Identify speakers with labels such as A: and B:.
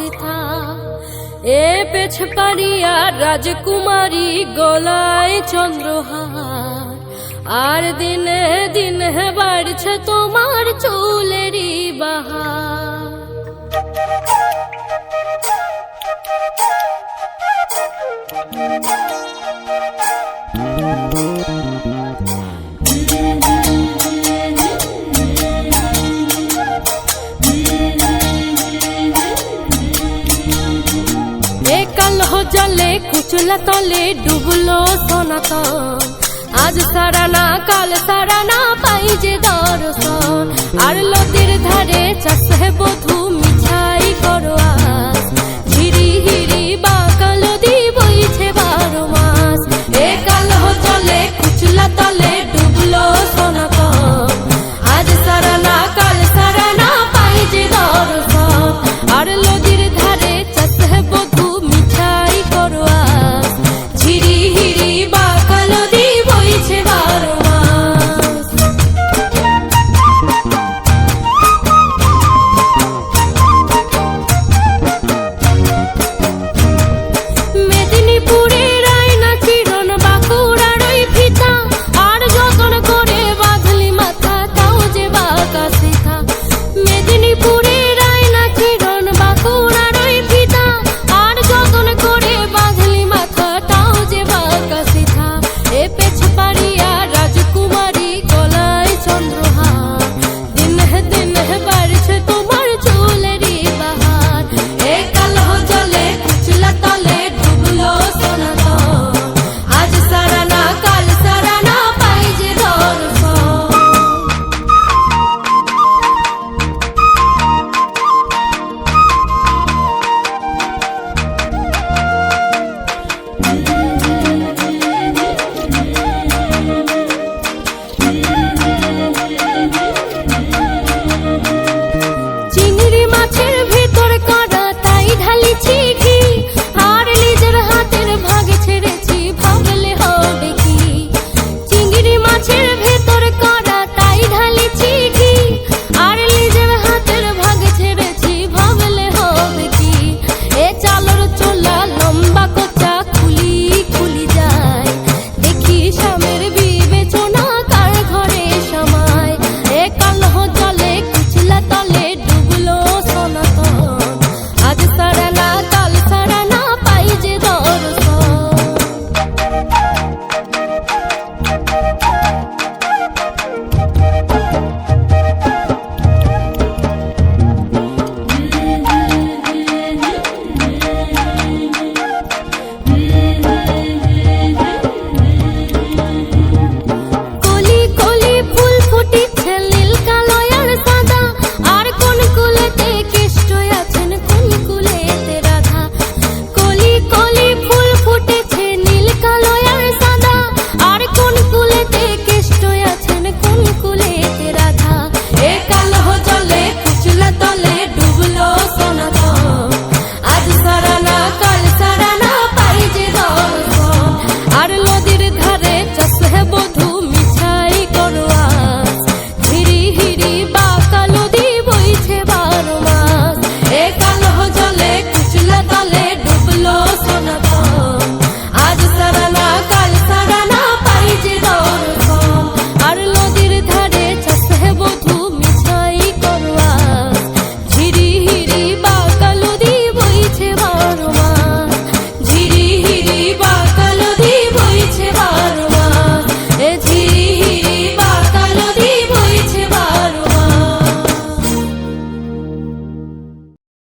A: পিতা এ পেছ পারিয়া রাজকুমারী গলায় চন্দ্রহার আর দিনে দিনে বাড়ছে তোমার চুলেরই বাহার Thank you. জলে কুচুলা তলে ডুবলো সনাতন। আজ সারানা, কাল সারানা পাই যে দর্শন। আর লতির ধারে চাষে বধু